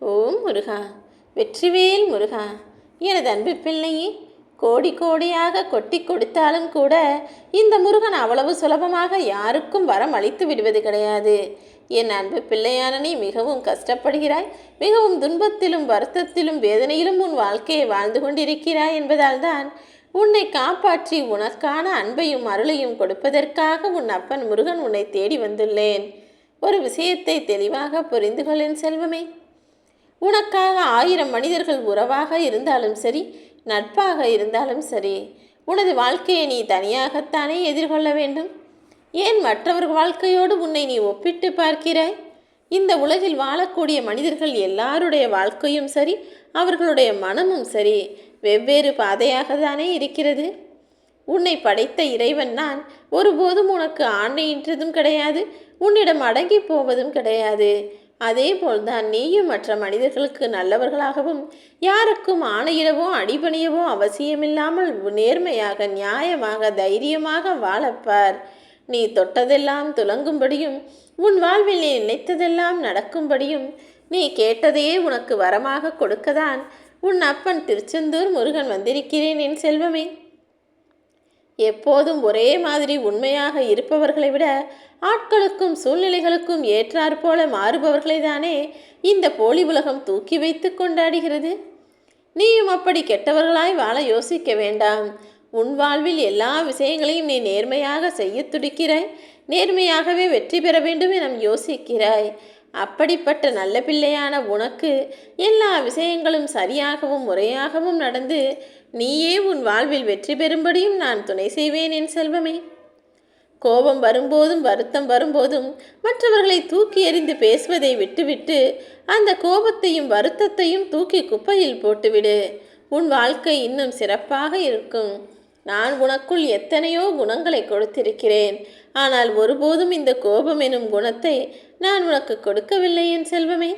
ஓம் முருகா வெற்றிவேல் முருகா எனது அன்பு பிள்ளையே கோடி கோடியாக கொட்டி கொடுத்தாலும் கூட இந்த முருகன் அவ்வளவு சுலபமாக யாருக்கும் வரம் அளித்து விடுவது கிடையாது. என் அன்பு பிள்ளையான நீ மிகவும் கஷ்டப்படுகிறாய் மிகவும் துன்பத்திலும் வருத்தத்திலும் வேதனையிலும் உன் வாழ்க்கையை வாழ்ந்து கொண்டிருக்கிறாய் என்பதால்தான் உன்னை காப்பாற்றி உனக்கான அன்பையும் அருளையும் கொடுப்பதற்காக உன் அப்பன் முருகன் உன்னை தேடி வந்துள்ளேன். ஒரு விஷயத்தை தெளிவாக புரிந்து கொள் செல்வமே. உனக்காக ஆயிரம் மனிதர்கள் உறவாக இருந்தாலும் சரி நட்பாக இருந்தாலும் சரி உனது வாழ்க்கையை நீ தனியாகத்தானே எதிர்கொள்ள வேண்டும்? ஏன் மற்றவர்கள் வாழ்க்கையோடு உன்னை நீ ஒப்பிட்டு பார்க்கிறாய்? இந்த உலகில் வாழக்கூடிய மனிதர்கள் எல்லாருடைய வாழ்க்கையும் சரி அவர்களுடைய மனமும் சரி வெவ்வேறு பாதையாக தானே இருக்கிறது. உன்னை படைத்த இறைவன் நான் ஒருபோதும் உனக்கு ஆணையின்றதும் கிடையாது உன்னிடம் அடங்கி போவதும் கிடையாது. அதே போல்தான் நீயும் மற்ற மனிதர்களுக்கு நல்லவர்களாகவும் யாருக்கும் ஆணையிடவோ அடிபணியவோ அவசியமில்லாமல் நேர்மையாக நியாயமாக தைரியமாக வாழப்பார். நீ தொட்டதெல்லாம் துலங்கும்படியும் உன் வாழ்வில் நீ நினைத்ததெல்லாம் நடக்கும்படியும் நீ கேட்டதையே உனக்கு வரமாக கொடுக்கதான் உன் அப்பன் திருச்செந்தூர் முருகன் வந்திருக்கிறேன் என் செல்வமே. எப்போதும் ஒரே மாதிரி உண்மையாக இருப்பவர்களை விட ஆட்களுக்கும் சூழ்நிலைகளுக்கும் ஏற்றாற்போல மாறுபவர்களை தானே இந்த போலி உலகம் தூக்கி வைத்து கொண்டாடுகிறது? நீயும் அப்படி கெட்டவர்களாய் வாழ யோசிக்க வேண்டாம். உன் வாழ்வில் எல்லா விஷயங்களையும் நீ நேர்மையாக செய்ய துடிக்கிறாய். நேர்மையாகவே வெற்றி பெற வேண்டும் என யோசிக்கிறாய். அப்படிப்பட்ட நல்ல பிள்ளையான உனக்கு எல்லா விஷயங்களும் சரியாகவும் முறையாகவும் நடந்து நீயே உன் வாழ்வில் வெற்றி பெறும்படியும் நான் துணை செய்வேன் என் செல்வமே. கோபம் வரும்போதும் வருத்தம் வரும்போதும் மற்றவர்களை தூக்கி எறிந்து பேசுவதை விட்டுவிட்டு அந்த கோபத்தையும் வருத்தத்தையும் தூக்கி குப்பையில் போட்டுவிடு. உன் வாழ்க்கை இன்னும் சிறப்பாக இருக்கும். நான் உனக்குள் எத்தனையோ குணங்களை கொடுத்திருக்கிறேன். ஆனால் ஒருபோதும் இந்த கோபம் எனும் குணத்தை நான் உனக்கு கொடுக்கவில்லை என் செல்வமே.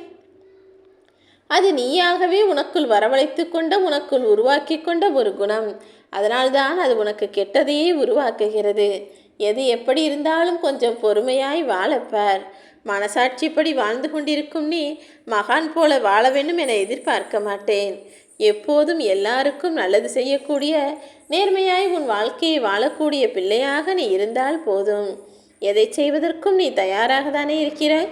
அது நீயாகவே உனக்குள் வரவழைத்து கொண்ட உனக்குள் உருவாக்கி கொண்ட ஒரு குணம். அதனால்தான் அது உனக்கு கெட்டதையே உருவாக்குகிறது. எது எப்படி இருந்தாலும் கொஞ்சம் பொறுமையாய் வாழப்பார். மனசாட்சிப்படி வாழ்ந்து கொண்டிருக்கும் நீ மகான் போல வாழ வேண்டும் என எதிர்பார்க்க மாட்டேன். எப்போதும் எல்லாருக்கும் நல்லது செய்யக்கூடிய நேர்மையாய் உன் வாழ்க்கையை வாழக்கூடிய பிள்ளையாக நீ இருந்தால் போதும். எதை செய்வதற்கும் நீ தயாராக தானே இருக்கிறாய்?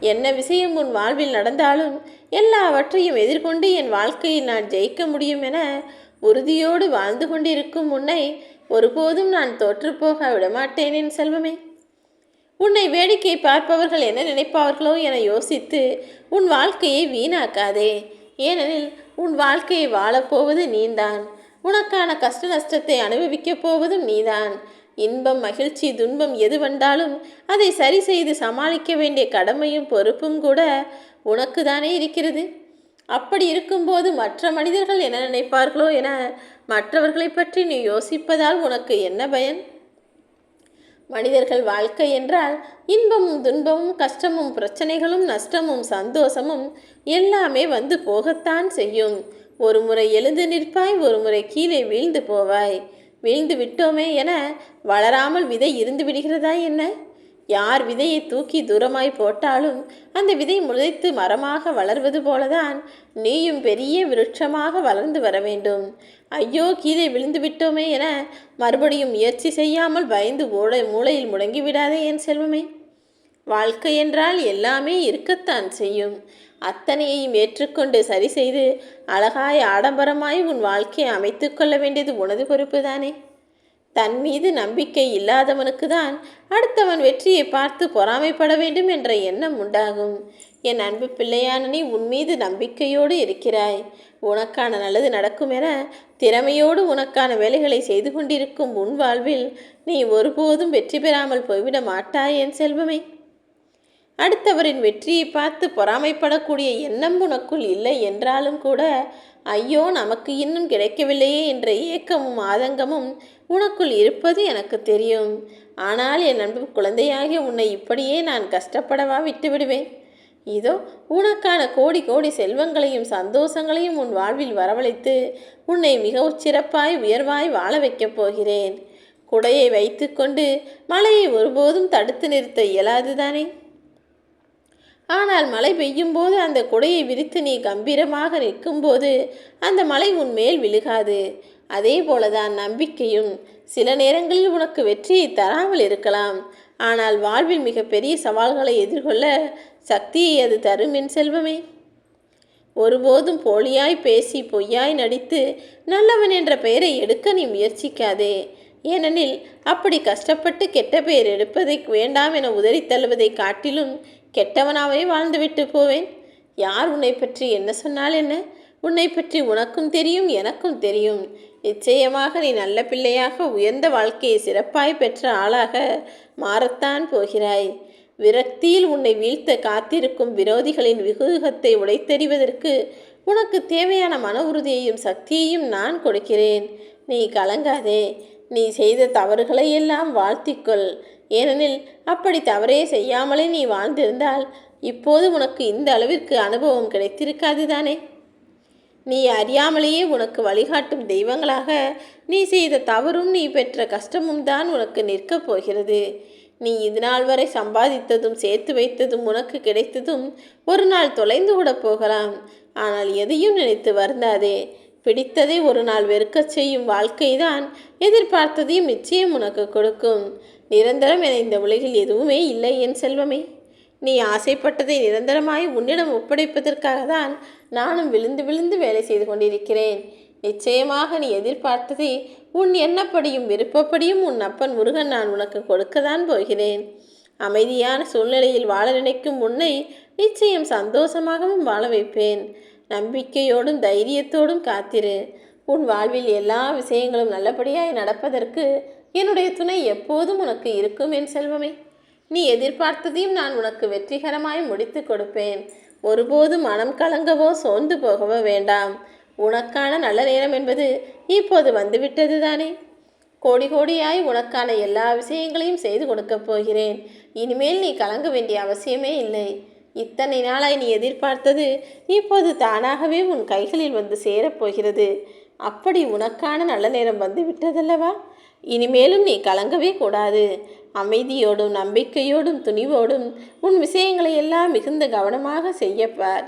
என்ன விஷயம் உன் வாழ்வில் நடந்தாலும் எல்லாவற்றையும் எதிர்கொண்டு என் வாழ்க்கையில் நான் ஜெயிக்க முடியும் என உறுதியோடு வாழ்ந்து கொண்டிருக்கும் உன்னை ஒருபோதும் நான் தோற்றுப்போக விடமாட்டேன் என் செல்வமே. உன்னை வேடிக்கை பார்ப்பவர்கள் என்ன நினைப்பார்களோ என யோசித்து உன் வாழ்க்கையை வீணாக்காதே. ஏனெனில் உன் வாழ்க்கையை வாழப்போவது நீதான் உனக்கான கஷ்ட நஷ்டத்தை அனுபவிக்கப் போவதும் நீதான். இன்பம் மகிழ்ச்சி துன்பம் எது வந்தாலும் அதை சரி செய்து சமாளிக்க வேண்டிய கடமையும் பொறுப்பும் கூட உனக்கு தானே இருக்கிறது? அப்படி இருக்கும்போது மற்ற மனிதர்கள் என்ன நினைப்பார்களோ என மற்றவர்களை பற்றி நீ யோசிப்பதால் உனக்கு என்ன பயன்? மனிதர்கள் வாழ்க்கை என்றால் இன்பமும் துன்பமும் கஷ்டமும் பிரச்சனைகளும் நஷ்டமும் சந்தோஷமும் எல்லாமே வந்து போகத்தான் செய்யும். ஒரு முறை எழுந்து நிற்பாய் ஒரு முறை கீழே வீழ்ந்து போவாய். வீழ்ந்து விட்டோமே என வளராமல் விதை இருந்து விடுகிறதா என்ன? யார் விதையை தூக்கி தூரமாய் போட்டாலும் அந்த விதை முளைத்து மரமாக வளர்வது போலதான் நீயும் பெரிய விருட்சமாக வளர்ந்து வர வேண்டும். ஐயோ கீழே விழுந்து விட்டோமே என மறுபடியும் முயற்சி செய்யாமல் பயந்து ஓட மூளையில் முடங்கி விடாதே என் செல்வமே. வாழ்க்கை என்றால் எல்லாமே இருக்கத்தான் செய்யும். அத்தனையையும் ஏற்றுக்கொண்டு சரி செய்து அழகாய் ஆடம்பரமாய் உன் வாழ்க்கையை அமைத்து கொள்ள வேண்டியது உனது பொறுப்பு தானே தன் மீது நம்பிக்கை இல்லாதவனுக்கு தான் அடுத்தவன் வெற்றியை பார்த்து பொறாமைப்பட வேண்டும் என்ற எண்ணம் உண்டாகும். என் அன்பு பிள்ளையான நீ உன் மீது நம்பிக்கையோடு இருக்கிறாய். உனக்கான நல்லது நடக்கும் என திறமையோடு உனக்கான வேலைகளை செய்து கொண்டிருக்கும் உன் வாழ்வில் நீ ஒருபோதும் வெற்றி பெறாமல் போய்விட மாட்டாய் என் செல்வமே. அடுத்தவரின் வெற்றியை பார்த்து பொறாமைப்படக்கூடிய எண்ணம் உனக்குள் இல்லை என்றாலும் கூட ஐயோ நமக்கு இன்னும் கிடைக்கவில்லையே என்ற ஏக்கமும் ஆதங்கமும் உனக்குள் இருப்பது எனக்கு தெரியும். ஆனால் என் அன்பு குழந்தையாகிய உன்னை இப்படியே நான் கஷ்டப்படவா விட்டுவிடுவேன்? இதோ உனக்கான கோடி கோடி செல்வங்களையும் சந்தோஷங்களையும் உன் வாழ்வில் வரவழைத்து உன்னை மிகவும் சிறப்பாய் உயர்வாய் வாழ வைக்கப் போகிறேன். குடையை வைத்துக்கொண்டு மழையை ஒருபோதும் தடுத்து நிறுத்த இயலாதுதானே? ஆனால் மழை பெய்யும் போது அந்த குடையை விரித்து நீ கம்பீரமாக நிற்கும்போது அந்த மழை உன் மேல் விழுகாது. அதே போலதான் நம்பிக்கையும். சில நேரங்களில் உனக்கு வெற்றியை தராமல் இருக்கலாம். ஆனால் வாழ்வில் மிகப்பெரிய சவால்களை எதிர்கொள்ள சக்தியை அது தரும் என் செல்வமே. ஒருபோதும் போலியாய் பேசி பொய்யாய் நடித்து நல்லவன் என்ற பெயரை எடுக்க நீ முயற்சிக்காதே. ஏனெனில் அப்படி கஷ்டப்பட்டு கெட்ட பெயர் எடுப்பதை வேண்டாம் என உதறித் தள்ளுவதை காட்டிலும் கெட்டவனாவே வாழ்ந்துவிட்டு போவேன். யார் உன்னை பற்றி என்ன சொன்னால் என்ன? உன்னை பற்றி உனக்கும் தெரியும் எனக்கும் தெரியும். நிச்சயமாக நீ நல்ல பிள்ளையாக உயர்ந்த வாழ்க்கையை சிறப்பாய் பெற்ற ஆளாக மாறத்தான் போகிறாய். விரக்தியில் உன்னை வீழ்த்த காத்திருக்கும் விரோதிகளின் விகுகத்தை உடைத்தெறிவதற்கு உனக்கு தேவையான மன உறுதியையும் சக்தியையும் நான் கொடுக்கிறேன். நீ கலங்காதே. நீ செய்த தவறுகளை எல்லாம் வாழ்த்திக்கொள். ஏனெனில் அப்படி தவறே செய்யாமலே நீ வாழ்ந்திருந்தால் இப்போது உனக்கு இந்த அளவிற்கு அனுபவம் கிடைத்திருக்காது தானே? நீ அறியாமலேயே உனக்கு வழிகாட்டும் தெய்வங்களாக நீ செய்த தவறும் நீ பெற்ற கஷ்டமும் தான் உனக்கு நிற்கப் போகிறது. நீ இது நாள் வரை சம்பாதித்ததும் சேர்த்து வைத்ததும் உனக்கு கிடைத்ததும் ஒரு நாள் தொலைந்து கூட போகலாம். ஆனால் எதையும் நினைத்து வருந்தாதே. பிடித்ததை ஒரு நாள் வெறுக்கச் செய்யும் வாழ்க்கைதான் எதிர்பார்த்ததையும் நிச்சயம் உனக்கு கொடுக்கும். நிரந்தரம் என இந்த உலகில் எதுவுமே இல்லை என் செல்வமே. நீ ஆசைப்பட்டதை நிரந்தரமாய் உன்னிடம் ஒப்படைப்பதற்காக தான் நானும் விழுந்து விழுந்து வேலை செய்து கொண்டிருக்கிறேன். நிச்சயமாக நீ எதிர்பார்த்ததை உன் எண்ணப்படியும் விருப்பப்படியும் உன் அப்பன் முருகன் நான் உனக்கு கொடுக்கத்தான் போகிறேன். அமைதியான சூழ்நிலையில் வாழ நினைக்கும் உன்னை நிச்சயம் சந்தோஷமாகவும் வாழ வைப்பேன். நம்பிக்கையோடும் தைரியத்தோடும் காத்திரு. உன் வாழ்வில் எல்லா விஷயங்களும் நல்லபடியாய் நடப்பதற்கு என்னுடைய துணை எப்போதும் உனக்கு இருக்கும் என் செல்வமே. நீ எதிர்பார்த்ததையும் நான் உனக்கு வெற்றிகரமாய் முடித்து கொடுப்பேன். ஒருபோதும் மனம் கலங்கவோ சோர்ந்து போகவோ வேண்டாம். உனக்கான நல்ல நேரம் என்பது இப்போது வந்துவிட்டது தானே. கோடி கோடியாய் உனக்கான எல்லா விஷயங்களையும் செய்து கொடுக்கப் போகிறேன். இனிமேல் நீ கலங்க வேண்டிய அவசியமே இல்லை. இத்தனை நாளாய் நீ எதிர்பார்த்தது இப்போது தானாகவே உன் கைகளில் வந்து சேரப்போகிறது. அப்படி உனக்கான நல்ல நேரம் வந்து விட்டதல்லவா? இனிமேலும் நீ கலங்கவே கூடாது. அமைதியோடும் நம்பிக்கையோடும் துணிவோடும் உன் விஷயங்களை எல்லாம் மிகுந்த கவனமாக செய்யப்பார்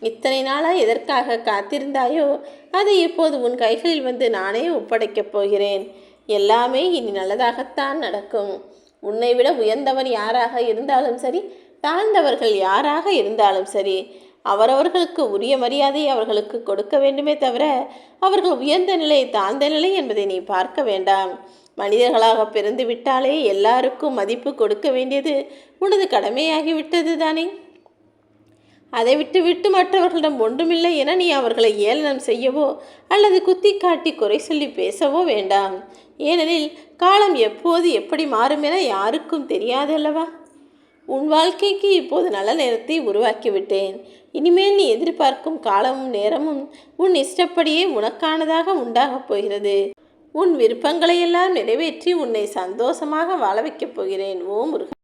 இத்தனை நாளாக எதற்காக காத்திருந்தாயோ அதை இப்போது உன் கைகளில் வந்து நானே ஒப்படைக்கப் போகிறேன். எல்லாமே இனி நல்லதாகத்தான் நடக்கும். உன்னை விட உயர்ந்தவர் யாராக இருந்தாலும் சரி தாழ்ந்தவர்கள் யாராக இருந்தாலும் சரி அவரவர்களுக்கு உரிய மரியாதை அவர்களுக்கு கொடுக்க வேண்டுமே தவிர அவர்கள் உயர்ந்த நிலை தாழ்ந்த நிலை என்பதை நீ பார்க்க வேண்டாம். மனிதர்களாக பிறந்து விட்டாலே எல்லாருக்கும் மதிப்பு கொடுக்க வேண்டியது உனது கடமையாகிவிட்டது தானே? அதை விட்டு விட்டு மற்றவர்களிடம் ஒன்றுமில்லை என நீ அவர்களை ஏளனம் செய்யவோ அல்லது குத்தி காட்டி குறை சொல்லி பேசவோ வேண்டாம். ஏனெனில் காலம் எப்போது எப்படி மாறும் என யாருக்கும் தெரியாதல்லவா? உன் வாழ்க்கைக்கு இப்போது நல்ல நேரத்தை உருவாக்கிவிட்டேன். இனிமேல் நீ எதிர்பார்க்கும் காலமும் நேரமும் உன் இஷ்டப்படியே உனக்கானதாக உண்டாகப் போகிறது. உன் விருப்பங்களையெல்லாம் நிறைவேற்றி உன்னை சந்தோஷமாக வாழ வைக்கப் போகிறேன். ஓ முருகன்.